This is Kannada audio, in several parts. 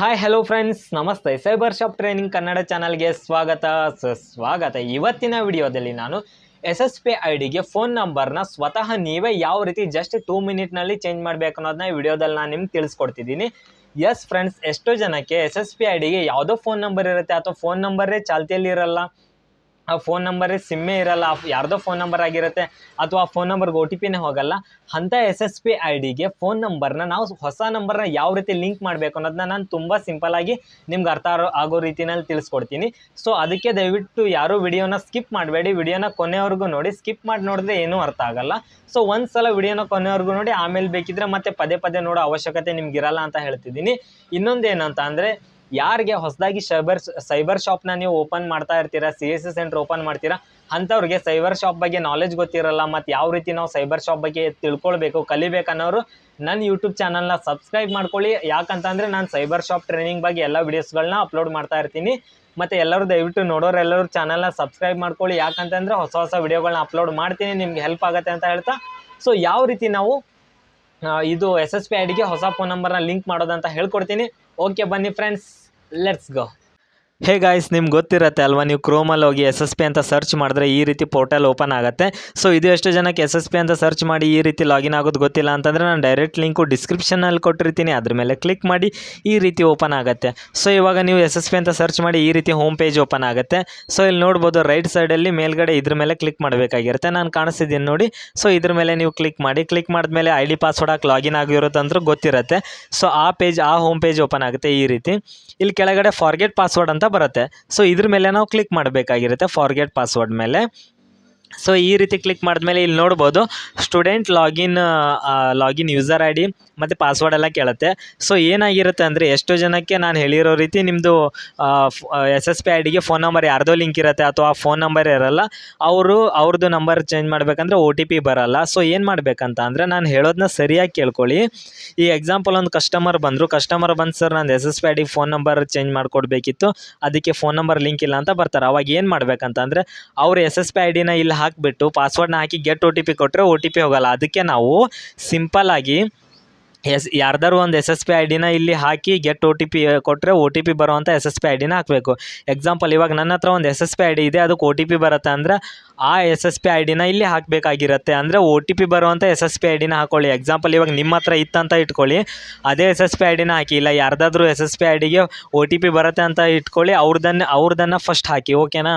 ಹಾಯ್ ಹಲೋ ಫ್ರೆಂಡ್ಸ್ ನಮಸ್ತೆ. ಸೈಬರ್ ಶಾಪ್ ಟ್ರೈನಿಂಗ್ ಕನ್ನಡ ಚಾನಲ್ಗೆ ಸ್ವಾಗತ. ಸ್ವಾಗತ. ಇವತ್ತಿನ ವಿಡಿಯೋದಲ್ಲಿ ನಾನು ಎಸ್ ಎಸ್ ಪಿ ಐ ಡಿಗೆ ಫೋನ್ ನಂಬರ್ನ ಸ್ವತಃ ನೀವೇ ಯಾವ ರೀತಿ ಜಸ್ಟ್ ಟೂ ಮಿನಿಟ್ನಲ್ಲಿ ಚೇಂಜ್ ಮಾಡಬೇಕು ಅನ್ನೋದನ್ನ ವಿಡಿಯೋದಲ್ಲಿ ನಾನು ನಿಮ್ಗೆ ತಿಳಿಸ್ಕೊಡ್ತಿದ್ದೀನಿ. ಎಸ್ ಫ್ರೆಂಡ್ಸ್ ಎಷ್ಟೋ ಜನಕ್ಕೆ ಎಸ್ ಎಸ್ ಪಿ ಐ ಡಿಗೆ ಯಾವುದೋ ಫೋನ್ ನಂಬರ್ ಇರುತ್ತೆ ಅಥವಾ ಫೋನ್ ನಂಬರೇ ಚಾಲ್ತಿಯಲ್ಲಿ ಇರಲ್ಲ. ಆ ಫೋನ್ ನಂಬರೇ ಸಿಮ್ಮೇ ಇರಲ್ಲ ಯಾರ್ದೋ ಫೋನ್ ನಂಬರ್ ಆಗಿರುತ್ತೆ, ಅಥವಾ ಆ ಫೋನ್ ನಂಬರ್ಗೆ ಒ ಟಿ ಪಿನೇ ಹೋಗಲ್ಲ, ಅಂಥ ಎಸ್ ಎಸ್ ಪಿ ಐ ಡಿಗೆ ಫೋನ್ ನಂಬರ್ನ ನಾವು ಹೊಸ ನಂಬರ್ನ ಯಾವ ರೀತಿ ಲಿಂಕ್ ಮಾಡಬೇಕು ಅನ್ನೋದನ್ನ ನಾನು ತುಂಬ ಸಿಂಪಲಾಗಿ ನಿಮ್ಗೆ ಅರ್ಥ ಆಗೋ ರೀತಿನಲ್ಲಿ ತಿಳಿಸ್ಕೊಡ್ತೀನಿ. ಸೊ ಅದಕ್ಕೆ ದಯವಿಟ್ಟು ಯಾರೂ ವಿಡಿಯೋನ ಸ್ಕಿಪ್ ಮಾಡಬೇಡಿ. ವಿಡಿಯೋನ ಕೊನೆವರೆಗೂ ನೋಡಿ ಸ್ಕಿಪ್ ಮಾಡಿ ನೋಡಿದ್ರೆ ಏನೂ ಅರ್ಥ ಆಗಲ್ಲ. ಸೊ ಒಂದು ಸಲ ವಿಡಿಯೋನ ಕೊನೆವರೆಗೂ ನೋಡಿ, ಆಮೇಲೆ ಬೇಕಿದ್ರೆ ಮತ್ತೆ ಪದೇ ಪದೇ ನೋಡೋ ಅವಶ್ಯಕತೆ ನಿಮ್ಗಿರಲ್ಲ ಅಂತ ಹೇಳ್ತಿದ್ದೀನಿ. ಇನ್ನೊಂದೇನಂತ ಅಂದರೆ ಯಾರಿಗೆ ಹೊಸದಾಗಿ ಸೈಬರ್ ಸೈಬರ್ ಶಾಪ್ನ ನೀವು ಓಪನ್ ಮಾಡ್ತಾ ಇರ್ತೀರಾ, C S C centre open ಮಾಡ್ತೀರಾ, ಅಂಥವ್ರಿಗೆ ಸೈಬರ್ ಶಾಪ್ ಬಗ್ಗೆ ನಾಲೆಜ್ ಗೊತ್ತಿರಲ್ಲ, ಮತ್ತು ಯಾವ ರೀತಿ ನಾವು ಸೈಬರ್ ಶಾಪ್ ಬಗ್ಗೆ ತಿಳ್ಕೊಳ್ಬೇಕು, ಕಲಿಬೇಕು ಅನ್ನೋರು ನನ್ನ ಯೂಟ್ಯೂಬ್ ಚಾನಲ್ನ ಸಬ್ಸ್ಕ್ರೈಬ್ ಮಾಡ್ಕೊಳ್ಳಿ. ಯಾಕಂತಂದರೆ ನಾನು ಸೈಬರ್ ಶಾಪ್ ಟ್ರೈನಿಂಗ್ ಬಗ್ಗೆ ಎಲ್ಲ ವೀಡಿಯೋಸ್ಗಳನ್ನ ಅಪ್ಲೋಡ್ ಮಾಡ್ತಾ ಇರ್ತೀನಿ. ಮತ್ತು ಎಲ್ಲರೂ ದಯವಿಟ್ಟು ನೋಡೋರೆಲ್ಲರೂ ಚಾನಲ್ನ ಸಬ್ಸ್ಕ್ರೈಬ್ ಮಾಡ್ಕೊಳ್ಳಿ. ಯಾಕಂತಂದರೆ ಹೊಸ ಹೊಸ ವಿಡಿಯೋಗಳನ್ನ ಅಪ್ಲೋಡ್ ಮಾಡ್ತೀನಿ, ನಿಮ್ಗೆ ಹೆಲ್ಪ್ ಆಗುತ್ತೆ ಅಂತ ಹೇಳ್ತಾ. ಸೊ ಯಾವ ರೀತಿ ನಾವು ಇದು ಎಸ್ ಎಸ್ ಪಿ ಐಡಿಗೆ ಡಿಗೆ ಹೊಸ ಫೋನ್ ನಂಬರ್ನ ಲಿಂಕ್ ಮಾಡೋದಂತ ಹೇಳ್ಕೊಡ್ತೀನಿ. ಓಕೆ ಬನ್ನಿ friends let's go. Hey guys ನಿಮ್ಗೆ ಗೊತ್ತಿರತ್ತೆ ಅಲ್ವಾ? ನೀವು ಕ್ರೋಮಲ್ಲಿ ಹೋಗಿ ಎಸ್ ಎಸ್ ಪಿ ಅಂತ ಸರ್ಚ್ ಮಾಡಿದ್ರೆ ಈ ರೀತಿ ಪೋರ್ಟಲ್ ಓಪನ್ ಆಗುತ್ತೆ. ಸೊ ಇದು ಎಷ್ಟು ಜನಕ್ಕೆ ಎಸ್ ಎಸ್ ಪಿ ಅಂತ ಸರ್ಚ್ ಮಾಡಿ ಈ ರೀತಿ ಲಾಗಿನ್ ಆಗೋದು ಗೊತ್ತಿಲ್ಲ ಅಂತಂದರೆ ನಾನು ಡೈರೆಕ್ಟ್ ಲಿಂಕು ಡಿಸ್ಕ್ರಿಪ್ಷನಲ್ಲಿ ಕೊಟ್ಟಿರ್ತೀನಿ. ಅದ್ರ ಮೇಲೆ ಕ್ಲಿಕ್ ಮಾಡಿ ಈ ರೀತಿ ಓಪನ್ ಆಗುತ್ತೆ. ಸೊ ಇವಾಗ ನೀವು ಎಸ್ ಎಸ್ ಪಿ ಅಂತ ಸರ್ಚ್ ಮಾಡಿ ಈ ರೀತಿ ಹೋಮ್ ಪೇಜ್ ಓಪನ್ ಆಗುತ್ತೆ. ಸೊ ಇಲ್ಲಿ ನೋಡ್ಬೋದು ರೈಟ್ ಸೈಡಲ್ಲಿ ಮೇಲ್ಗಡೆ ಇದ್ರ ಮೇಲೆ ಕ್ಲಿಕ್ ಮಾಡಬೇಕಾಗಿರುತ್ತೆ. ನಾನು ಕಾಣಿಸ್ತಿದ್ದೀನಿ ನೋಡಿ. ಸೊ ಇದ್ರ ಮೇಲೆ ನೀವು ಕ್ಲಿಕ್ ಮಾಡಿ ಕ್ಲಿಕ್ ಮಾಡಿದ್ಮೇಲೆ ಐ ಡಿ ಪಾಸ್ವರ್ಡ್ ಹಾಕಿ ಲಾಗಿನ್ ಆಗಿರೋದಂದ್ರೂ ಗೊತ್ತಿರುತ್ತೆ. ಸೊ ಆ ಪೇಜ್ ಆ ಹೋಮ್ ಪೇಜ್ ಓಪನ್ ಆಗುತ್ತೆ ಈ ರೀತಿ. ಇಲ್ಲಿ ಕೆಳಗಡೆ ಫಾರ್ಗೆಟ್ ಪಾಸ್ವರ್ಡ್ ಅಂತ ಬರುತ್ತೆ. ಸೊ ಇದ್ರ ಮೇಲೆ ನಾವು ಕ್ಲಿಕ್ ಮಾಡಬೇಕಾಗಿರುತ್ತೆ ಫಾರ್ಗೆಟ್ ಪಾಸ್ವರ್ಡ್ ಮೇಲೆ. ಸೊ ಈ ರೀತಿ ಕ್ಲಿಕ್ ಮಾಡಿದ್ಮೇಲೆ ಇಲ್ಲಿ ನೋಡ್ಬೋದು student login login user I D ಮತ್ತು ಪಾಸ್ವರ್ಡ್ ಎಲ್ಲ ಕೇಳುತ್ತೆ. ಸೊ ಏನಾಗಿರುತ್ತೆ ಅಂದರೆ ಎಷ್ಟೋ ಜನಕ್ಕೆ ನಾನು ಹೇಳಿರೋ ರೀತಿ ನಿಮ್ಮದು ಎಸ್ ಎಸ್ ಪಿ ಐ ಡಿಗೆ ಫೋನ್ ನಂಬರ್ ಯಾರ್ದೋ ಲಿಂಕ್ ಇರುತ್ತೆ ಅಥವಾ ಫೋನ್ ನಂಬರ್ ಇರಲ್ಲ, ಅವರು ಅವ್ರದ್ದು ನಂಬರ್ ಚೇಂಜ್ ಮಾಡಬೇಕಂದ್ರೆ ಓ ಟಿ ಪಿ ಬರಲ್ಲ. ಸೊ ಏನು ಮಾಡಬೇಕಂತ ಅಂದರೆ ನಾನು ಹೇಳೋದನ್ನ ಸರಿಯಾಗಿ ಕೇಳ್ಕೊಳ್ಳಿ. ಈ ಎಕ್ಸಾಂಪಲ್ ಒಂದು ಕಸ್ಟಮರ್ ಬಂದರು ಕಸ್ಟಮರ್ ಬಂದು ಸರ್ ನಾನು ಎಸ್ ಎಸ್ ಪಿ ಐ ಡಿಗೆ ಫೋನ್ ನಂಬರ್ ಚೇಂಜ್ ಮಾಡಿಕೊಡ್ಬೇಕಿತ್ತು, ಅದಕ್ಕೆ ಫೋನ್ ನಂಬರ್ ಲಿಂಕ್ ಇಲ್ಲ ಅಂತ ಬರ್ತಾರೆ. ಅವಾಗ ಏನು ಮಾಡಬೇಕಂತ ಅಂದರೆ, ಅವ್ರು ಎಸ್ ಎಸ್ ಪಿ ಐ ಡಿನ ಇಲ್ಲಿ ಹಾಕಿಬಿಟ್ಟು ಪಾಸ್ವರ್ಡ್ನ ಹಾಕಿ ಗೆಟ್ ಒ ಟಿ ಪಿ ಕೊಟ್ಟರೆ ಒ ಟಿ ಪಿ ಹೋಗಲ್ಲ. ಅದಕ್ಕೆ ನಾವು ಸಿಂಪಲ್ಲಾಗಿ ಎಸ್, ಯಾರ್ದಾರು ಒಂದು ಎಸ್ ಎಸ್ ಪಿ ಐ ಡಿನ ಇಲ್ಲಿ ಹಾಕಿ ಗೆಟ್ ಒ ಟಿ ಪಿ ಕೊಟ್ಟರೆ ಒ ಟಿ ಪಿ ಬರುವಂಥ ಎಸ್ ಎಸ್ ಪಿ ಐ ಡಿನ ಹಾಕಬೇಕು. ಎಕ್ಸಾಂಪಲ್ ಇವಾಗ ನನ್ನ ಹತ್ರ ಒಂದು S S P I D ಇದೆ, ಅದಕ್ಕೆ ಒ ಟಿ ಪಿ ಬರುತ್ತೆ ಅಂದರೆ ಆ ಎಸ್ ಎಸ್ ಪಿ ಐ ಡಿನ ಇಲ್ಲಿ ಹಾಕಬೇಕಾಗಿರುತ್ತೆ. ಅಂದರೆ ಒ ಟಿ ಪಿ ಬರುವಂಥ ಎಸ್ ಎಸ್ ಪಿ ಐ ಡಿನ ಹಾಕೊಳ್ಳಿ. ಎಕ್ಸಾಂಪಲ್ ಇವಾಗ ನಿಮ್ಮ ಹತ್ರ ಇತ್ತಂತ ಇಟ್ಕೊಳ್ಳಿ. ಅದೇ ಎಸ್ ಎಸ್ ಪಿ ಐ ಡಿನ ಹಾಕಿ. ಇಲ್ಲ, ಯಾರ್ದಾದ್ರೂ ಎಸ್ ಎಸ್ ಪಿ ಐ ಡಿಗೆ ಒ ಟಿ ಪಿ ಬರುತ್ತೆ ಅಂತ ಇಟ್ಕೊಳ್ಳಿ. ಅವ್ರದನ್ನ, ಅವ್ರದನ್ನು ಫಸ್ಟ್ ಹಾಕಿ. ಓಕೆನಾ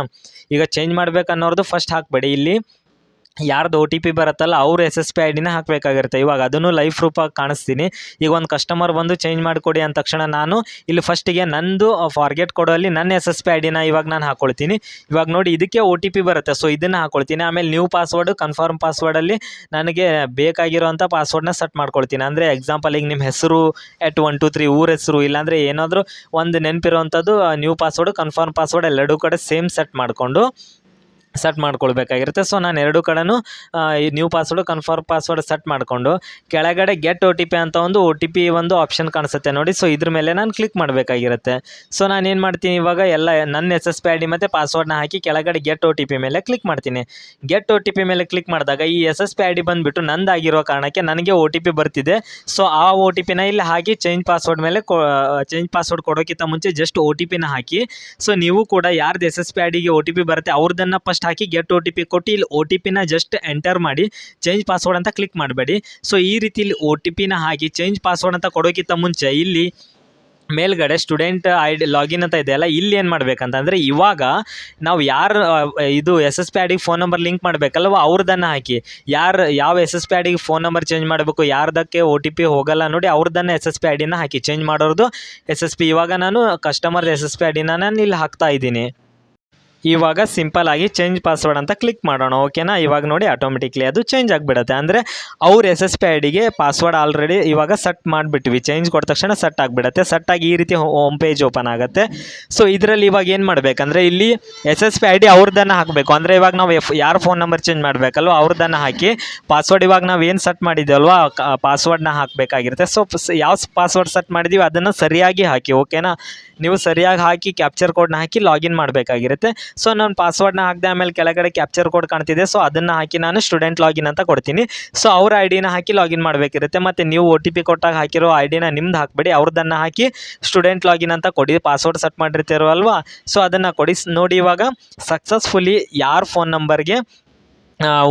ಈಗ ಚೇಂಜ್ ಮಾಡ್ಬೇಕು ಅನ್ನೋರ್ದು ಫಸ್ಟ್ ಹಾಕಬೇಡಿ. ಇಲ್ಲಿ ಯಾರ್ದು ಒ ಟಿ ಪಿ ಬರುತ್ತಲ್ಲ ಅವ್ರ ಎಸ್ ಎಸ್ ಪಿ ಐ ಡಿನ ಹಾಕಬೇಕಾಗಿರುತ್ತೆ. ಇವಾಗ ಅದನ್ನು ಲೈಫ್ ರೂಪಾಗಿ ಕಾಣಿಸ್ತೀನಿ. ಈಗ ಒಂದು ಕಸ್ಟಮರ್ ಬಂದು ಚೇಂಜ್ ಮಾಡಿಕೊಡಿ ಅಂದ ತಕ್ಷಣ ನಾನು ಇಲ್ಲಿ ಫಸ್ಟಿಗೆ ನಂದು ಫಾರ್ಗೆಟ್ ಕೊಡೋಲ್ಲಿ ನನ್ನ ಎಸ್ ಎಸ್ ಪಿ ಐ ಡಿನ ಇವಾಗ ನಾನು ಹಾಕ್ಕೊಳ್ತೀನಿ ಇವಾಗ ನೋಡಿ ಇದಕ್ಕೆ ಒ ಟಿ ಪಿ ಬರುತ್ತೆ. ಸೊ ಇದನ್ನು ಹಾಕ್ಕೊಳ್ತೀನಿ ಆಮೇಲೆ ನ್ಯೂ ಪಾಸ್ವರ್ಡ್ ಕನ್ಫರ್ಮ್ ಪಾಸ್ವರ್ಡಲ್ಲಿ ನನಗೆ ಬೇಕಾಗಿರೋಂಥ ಪಾಸ್ವರ್ಡ್ನ ಸೆಟ್ ಮಾಡ್ಕೊಳ್ತೀನಿ. ಅಂದರೆ ಎಕ್ಸಾಂಪಲ್ ಈಗ ನಿಮ್ಮ ಹೆಸರು ಎಟ್ ಒನ್ ಟು ತ್ರೀ ಊರ ಹೆಸರು, ಇಲ್ಲಾಂದರೆ ಏನಾದರೂ ಒಂದು ನೆನಪಿರೋವಂಥದ್ದು ನ್ಯೂ ಪಾಸ್ವರ್ಡ್ ಕನ್ಫರ್ಮ್ ಪಾಸ್ವರ್ಡ್ ಎರಡೂ ಕಡೆ ಸೇಮ್ ಸೆಟ್ ಮಾಡಿಕೊಂಡು ಸೆಟ್ ಮಾಡ್ಕೊಳ್ಬೇಕಾಗಿರುತ್ತೆ. ಸೊ ನಾನು ಎರಡು ಕಡೆನೂ ಈ new password confirm password set ಮಾಡಿಕೊಂಡು, ಕೆಳಗಡೆ ಗೆಟ್ ಒ ಟಿ ಪಿ ಅಂತ ಒಂದು ಒ ಟಿ ಪಿ ಒಂದು ಆಪ್ಷನ್ ಕಾಣಿಸುತ್ತೆ ನೋಡಿ. ಸೊ ಇದ್ರ ಮೇಲೆ ನಾನು ಕ್ಲಿಕ್ ಮಾಡಬೇಕಾಗಿರುತ್ತೆ. ಸೊ ನಾನು ಏನು ಮಾಡ್ತೀನಿ ಇವಾಗ ಎಲ್ಲ ನನ್ನ S S P I D ಮತ್ತು ಪಾಸ್ವರ್ಡ್ನ ಹಾಕಿ ಕೆಳಗಡೆ ಗೆಟ್ ಒ ಟಿ ಪಿ ಮೇಲೆ ಕ್ಲಿಕ್ ಮಾಡ್ತೀನಿ. ಗೆಟ್ ಒ ಟಿ ಪಿ ಮೇಲೆ ಕ್ಲಿಕ್ ಮಾಡಿದಾಗ ಈ S S P I D ಬಂದುಬಿಟ್ಟು ನಂದಾಗಿರೋ ಕಾರಣಕ್ಕೆ ನನಗೆ ಒ ಟಿ ಪಿ ಬರ್ತಿದೆ. ಸೊ ಆ ಒ ಟಿ ಪಿನ ಇಲ್ಲಿ ಹಾಕಿ ಚೇಂಜ್ ಪಾಸ್ವರ್ಡ್ ಮೇಲೆ ಚೇಂಜ್ ಪಾಸ್ವರ್ಡ್ ಕೊಡೋಕ್ಕಿಂತ ಮುಂಚೆ ಜಸ್ಟ್ ಒ ಟಿ ಪಿನ ಹಾಕಿ. ಸೊ ನೀವು ಕೂಡ ಯಾರ್ದು ಎಸ್ ಎಸ್ ಪಿ ಐ ಡಿಗೆ ಒ ಟಿ ಪಿ ಬರುತ್ತೆ ಅವ್ರದ್ದನ್ನು ಫಸ್ಟ್ ಹಾಕಿ ಗೆಟ್ ಒ ಟಿ ಪಿ ಕೊಟ್ಟು ಇಲ್ಲಿ ಒ ಟಿ ಪಿನ ಜಸ್ಟ್ ಎಂಟರ್ ಮಾಡಿ ಚೇಂಜ್ ಪಾಸ್ವರ್ಡ್ ಅಂತ ಕ್ಲಿಕ್ ಮಾಡಬೇಡಿ. ಸೊ ಈ ರೀತಿ ಇಲ್ಲಿ ಒ ಟಿ ಪಿನ ಹಾಕಿ ಚೇಂಜ್ ಪಾಸ್ವರ್ಡ್ ಅಂತ ಕೊಡೋಕ್ಕಿಂತ ಮುಂಚೆ ಇಲ್ಲಿ ಮೇಲ್ಗಡೆ ಸ್ಟೂಡೆಂಟ್ ಐ ಡಿ ಲಾಗಿನ್ ಅಂತ ಇದೆಯಲ್ಲ ಇಲ್ಲಿ ಏನು ಮಾಡ್ಬೇಕಂತಂದರೆ ಇವಾಗ ನಾವು ಯಾರು, ಇದು ಎಸ್ ಎಸ್ ಪಿ ಐಡಿಗೆ ಫೋನ್ ನಂಬರ್ ಲಿಂಕ್ ಮಾಡಬೇಕಲ್ವ ಅವ್ರದ್ದನ್ನು ಹಾಕಿ. ಯಾರು, ಯಾವ ಎಸ್ ಎಸ್ ಪಿ ಐಡಿಗೆ ಫೋನ್ ನಂಬರ್ ಚೇಂಜ್ ಮಾಡಬೇಕು, ಯಾರ್ದಕ್ಕೆ ಒ ಟಿ ಪಿ ಹೋಗಲ್ಲ ನೋಡಿ ಅವ್ರದ್ದನ್ನು ಎಸ್ ಎಸ್ ಪಿ ಐಡಿನ ಹಾಕಿ. ಚೇಂಜ್ ಮಾಡೋರ್ದು ಎಸ್ ಎಸ್ ಪಿ ಇವಾಗ ನಾನು ಕಸ್ಟಮರ್ ಎಸ್ ಎಸ್ ಪಿ ಐಡಿನ ನಾನು ಇಲ್ಲಿ ಹಾಕ್ತಾ ಇದ್ದೀನಿ. ಇವಾಗ ಸಿಂಪಲ್ ಆಗಿ ಚೇಂಜ್ ಪಾಸ್ವರ್ಡ್ ಅಂತ ಕ್ಲಿಕ್ ಮಾಡೋಣ ಓಕೆನಾ ಇವಾಗ ನೋಡಿ ಆಟೋಮೆಟಿಕ್ಲಿ ಅದು ಚೇಂಜ್ ಆಗಿಬಿಡುತ್ತೆ. ಅಂದರೆ ಅವ್ರ ಎಸ್ ಎಸ್ ಪಿ ಐ ಡಿಗೆ ಪಾಸ್ವರ್ಡ್ ಆಲ್ರೆಡಿ ಇವಾಗ ಸೆಟ್ ಮಾಡಿಬಿಟ್ವಿ. ಚೇಂಜ್ ಕೊಟ್ಟ ತಕ್ಷಣ ಸೆಟ್ ಆಗಿಬಿಡುತ್ತೆ. ಸೆಟ್ ಆಗಿ ಈ ರೀತಿ ಹೋಮ್ ಪೇಜ್ ಓಪನ್ ಆಗುತ್ತೆ. ಸೊ ಇದರಲ್ಲಿ ಇವಾಗ ಏನು ಮಾಡಬೇಕಂದ್ರೆ ಇಲ್ಲಿ S S P I D ಅವ್ರದ್ದನ್ನು ಹಾಕಬೇಕು. ಅಂದರೆ ಇವಾಗ ನಾವು ಎಫ್, ಯಾರು ಫೋನ್ ನಂಬರ್ ಚೇಂಜ್ ಮಾಡಬೇಕಲ್ವ ಅವ್ರದ್ದನ್ನು ಹಾಕಿ ಪಾಸ್ವರ್ಡ್ ಇವಾಗ ನಾವು ಏನು ಸೆಟ್ ಮಾಡಿದ್ದೇವಲ್ವ ಪಾಸ್ವರ್ಡ್ನ ಹಾಕಬೇಕಾಗಿರುತ್ತೆ. ಸೊ, ಯಾವ ಪಾಸ್ವರ್ಡ್ ಸೆಟ್ ಮಾಡಿದ್ದೀವಿ ಅದನ್ನು ಸರಿಯಾಗಿ ಹಾಕಿ ಓಕೆನಾ ನೀವು ಸರಿಯಾಗಿ ಹಾಕಿ ಕ್ಯಾಪ್ಚರ್ ಕೋಡ್ನ ಹಾಕಿ ಲಾಗಿನ್ ಮಾಡಬೇಕಾಗಿರುತ್ತೆ. ಸೊ ನಾನು ಪಾಸ್ವರ್ಡ್ನ ಹಾಕಿದೆ ಆಮೇಲೆ ಕೆಳಗಡೆ ಕ್ಯಾಪ್ಚರ್ ಕೋಡ್ ಕಾಣ್ತಿದೆ. ಸೊ ಅದನ್ನು ಹಾಕಿ ನಾನು ಸ್ಟೂಡೆಂಟ್ ಲಾಗಿನ್ ಅಂತ ಕೊಡ್ತೀನಿ. ಸೊ ಅವ್ರ ಐ ಡಿನ ಹಾಕಿ ಲಾಗಿನ್ ಮಾಡಬೇಕಿರುತ್ತೆ. ಮತ್ತು ನೀವು ಒ ಟಿ ಪಿ ಕೊಟ್ಟಾಗ ಹಾಕಿರೋ ಐ ಡಿನ ನಿಮ್ದು ಹಾಕಬೇಡಿ. ಅವ್ರದ್ದನ್ನು ಹಾಕಿ ಸ್ಟೂಡೆಂಟ್ ಲಾಗಿನ್ ಅಂತ ಕೊಡಿ. ಪಾಸ್ವರ್ಡ್ ಸೆಟ್ ಮಾಡಿರ್ತೀರೋ ಅಲ್ವಾ ಸೊ ಅದನ್ನು ಕೊಡಿ. ನೋಡಿ ಇವಾಗ ಸಕ್ಸಸ್ಫುಲಿ ಯಾರ ಫೋನ್ ನಂಬರ್ಗೆ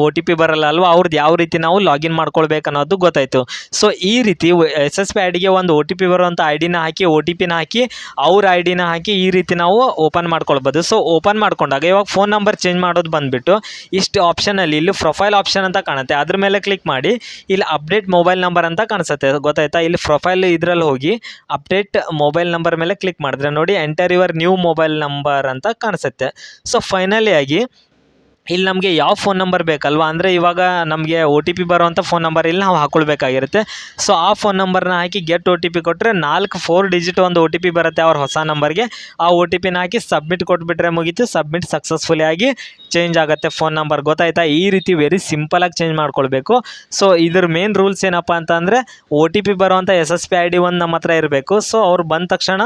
ಒ ಟಿ ಪಿ ಬರಲ್ಲ ಅಲ್ವಾ? ಅವ್ರದ್ದು ಯಾವ ರೀತಿ ನಾವು ಲಾಗಿನ್ ಮಾಡ್ಕೊಳ್ಬೇಕು ಅನ್ನೋದು ಗೊತ್ತಾಯಿತು. ಸೊ ಈ ರೀತಿ ಎಸ್ ಎಸ್ ಪಿ ಐ ಒಂದು ಒ ಟಿ ಪಿ ಬರುವಂಥ ಐ ಡಿನ ಹಾಕಿ ಒ ಟಿ ಪಿನ ಹಾಕಿ, ಅವ್ರ ಐ ಡಿನ ಹಾಕಿ ಈ ರೀತಿ ನಾವು ಓಪನ್ ಮಾಡ್ಕೊಳ್ಬೋದು. ಸೊ ಓಪನ್ ಮಾಡ್ಕೊಂಡಾಗ ಇವಾಗ ಫೋನ್ ನಂಬರ್ ಚೇಂಜ್ ಮಾಡೋದು ಬಂದುಬಿಟ್ಟು ಇಷ್ಟು ಆಪ್ಷನಲ್ಲಿ ಇಲ್ಲಿ ಪ್ರೊಫೈಲ್ ಆಪ್ಷನ್ ಅಂತ ಕಾಣುತ್ತೆ. ಅದ್ರ ಮೇಲೆ ಕ್ಲಿಕ್ ಮಾಡಿ, ಇಲ್ಲಿ ಅಪ್ಡೇಟ್ ಮೊಬೈಲ್ ನಂಬರ್ ಅಂತ ಕಾಣಿಸುತ್ತೆ. ಗೊತ್ತಾಯ್ತಾ? ಇಲ್ಲಿ ಪ್ರೊಫೈಲ್ ಇದರಲ್ಲಿ ಹೋಗಿ ಅಪ್ಡೇಟ್ ಮೊಬೈಲ್ ನಂಬರ್ ಮೇಲೆ ಕ್ಲಿಕ್ ಮಾಡಿದ್ರೆ ನೋಡಿ enter your new mobile number ಅಂತ ಕಾಣಿಸುತ್ತೆ. ಸೊ ಫೈನಲಿ ಆಗಿ ಇಲ್ಲಿ ನಮಗೆ ಯಾವ ಫೋನ್ ನಂಬರ್ ಬೇಕಲ್ವಾ? ಅಂದರೆ ಇವಾಗ ನಮಗೆ ಒ ಟಿ ಪಿ ಬರುವಂಥ ಫೋನ್ ನಂಬರ್ ಇಲ್ಲಿ ನಾವು ಹಾಕ್ಕೊಳ್ಬೇಕಾಗಿರುತ್ತೆ ಸೊ ಆ ಫೋನ್ ನಂಬರ್ನ ಹಾಕಿ ಗೆಟ್ ಒ ಟಿ ಪಿ ಕೊಟ್ಟರೆ ನಾಲ್ಕು ಫೋರ್ ಡಿಜಿಟ್ ಒಂದು ಒ ಟಿ ಪಿ ಬರುತ್ತೆ ಅವ್ರ ಹೊಸ ನಂಬರ್ಗೆ ಆ ಒ ಟಿ ಪಿನ ಹಾಕಿ ಸಬ್ಮಿಟ್ ಕೊಟ್ಬಿಟ್ರೆ ಮುಗೀತು. ಸಬ್ಮಿಟ್ ಸಕ್ಸಸ್ಫುಲಿ ಆಗಿ ಚೇಂಜ್ ಆಗುತ್ತೆ ಫೋನ್ ನಂಬರ್ ಗೊತ್ತಾಯ್ತಾ? ಈ ರೀತಿ ವೆರಿ ಸಿಂಪಲಾಗಿ ಚೇಂಜ್ ಮಾಡ್ಕೊಳ್ಬೇಕು. ಸೊ ಇದ್ರ ಮೇನ್ ರೂಲ್ಸ್ ಏನಪ್ಪ ಅಂತಂದರೆ ಒ ಟಿ ಪಿ ಬರುವಂಥ S S P I D ಒಂದು ನಮ್ಮ ಹತ್ರ ಇರಬೇಕು. ಸೊ ಅವ್ರು ಬಂದ ತಕ್ಷಣ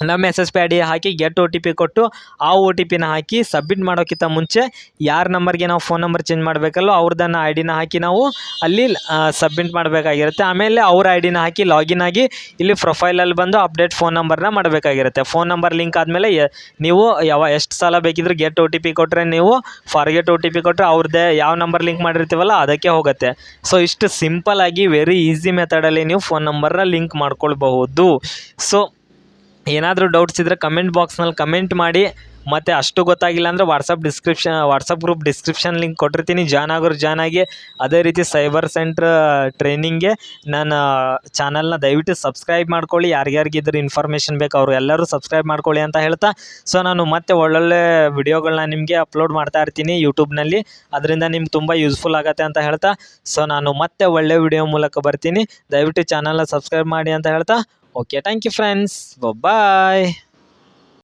ನಮ್ಮ ಎಸ್ ಪಿ ಐ ಡಿ ಹಾಕಿ ಗೆಟ್ ಒ ಟಿ ಪಿ ಕೊಟ್ಟು ಆ ಒ ಟಿ ಪಿನ ಹಾಕಿ ಸಬ್ಮಿಟ್ ಮಾಡೋಕ್ಕಿಂತ ಮುಂಚೆ ಯಾರ ನಂಬರ್ಗೆ ನಾವು ಫೋನ್ ನಂಬರ್ ಚೇಂಜ್ ಮಾಡಬೇಕಲ್ಲೋ ಅವ್ರದ್ದನ್ನು ಐ ಡಿನ ಹಾಕಿ ನಾವು ಅಲ್ಲಿ ಸಬ್ಮಿಟ್ ಮಾಡಬೇಕಾಗಿರುತ್ತೆ. ಆಮೇಲೆ ಅವ್ರ ಐ ಡಿನ ಹಾಕಿ ಲಾಗಿನ್ ಆಗಿ ಇಲ್ಲಿ ಪ್ರೊಫೈಲಲ್ಲಿ ಬಂದು ಅಪ್ಡೇಟ್ ಫೋನ್ ನಂಬರ್ನ ಮಾಡಬೇಕಾಗಿರುತ್ತೆ. ಫೋನ್ ನಂಬರ್ ಲಿಂಕ್ ಆದಮೇಲೆ ನೀವು ಯಾವ, ಎಷ್ಟು ಸಲ ಬೇಕಿದ್ರೂ ಗೆಟ್ ಒ ಟಿ ಪಿ ಕೊಟ್ಟರೆ ನೀವು ಫಾರ್ಗೆಟ್ ಒ ಟಿ ಪಿ ಕೊಟ್ಟರೆ ಅವ್ರದ್ದೇ ಯಾವ ನಂಬರ್ ಲಿಂಕ್ ಮಾಡಿರ್ತೀವಲ್ಲ ಅದಕ್ಕೆ ಹೋಗುತ್ತೆ. ಸೊ ಇಷ್ಟು ಸಿಂಪಲ್ ಆಗಿ ವೆರಿ ಈಸಿ ಮೆಥಡಲ್ಲಿ ನೀವು ಫೋನ್ ನಂಬರ್ನ ಲಿಂಕ್ ಮಾಡ್ಕೊಳ್ಬಹುದು. ಸೊ ಏನಾದರೂ ಡೌಟ್ಸ್ ಇದ್ದರೆ ಕಮೆಂಟ್ ಬಾಕ್ಸ್ನಲ್ಲಿ ಕಮೆಂಟ್ ಮಾಡಿ. ಮತ್ತು ಅಷ್ಟು ಗೊತ್ತಾಗಿಲ್ಲ ಅಂದರೆ WhatsApp description WhatsApp group description link ಕೊಟ್ಟಿರ್ತೀನಿ. ಜಾಯ್ನ್ ಆಗೋರು ಜಾಯ್ನ್ ಆಗಿ. ಅದೇ ರೀತಿ ಸೈಬರ್ ಸೆಂಟ್ರ್ ಟ್ರೈನಿಂಗ್ಗೆ ನಾನು ಚಾನಲ್ನ ದಯವಿಟ್ಟು ಸಬ್ಸ್ಕ್ರೈಬ್ ಮಾಡ್ಕೊಳ್ಳಿ. ಯಾರ್ಯಾರಿಗೆ ಇದ್ರ ಇನ್ಫಾರ್ಮೇಷನ್ ಬೇಕು ಅವರು ಎಲ್ಲರೂ ಸಬ್ಸ್ಕ್ರೈಬ್ ಮಾಡ್ಕೊಳ್ಳಿ ಅಂತ ಹೇಳ್ತಾ. ಸೊ ನಾನು ಮತ್ತೆ ಒಳ್ಳೊಳ್ಳೆ ವಿಡಿಯೋಗಳನ್ನ ನಿಮಗೆ ಅಪ್ಲೋಡ್ ಮಾಡ್ತಾ ಇರ್ತೀನಿ ಯೂಟ್ಯೂಬ್ನಲ್ಲಿ ಅದರಿಂದ ನಿಮ್ಗೆ ತುಂಬ ಯೂಸ್ಫುಲ್ ಆಗುತ್ತೆ ಅಂತ ಹೇಳ್ತಾ. ಸೊ ನಾನು ಮತ್ತೆ ಒಳ್ಳೆ ವಿಡಿಯೋ ಮೂಲಕ ಬರ್ತೀನಿ. ದಯವಿಟ್ಟು ಚಾನಲ್ನ ಸಬ್ಸ್ಕ್ರೈಬ್ ಮಾಡಿ ಅಂತ ಹೇಳ್ತಾ. Okay thank you friends bye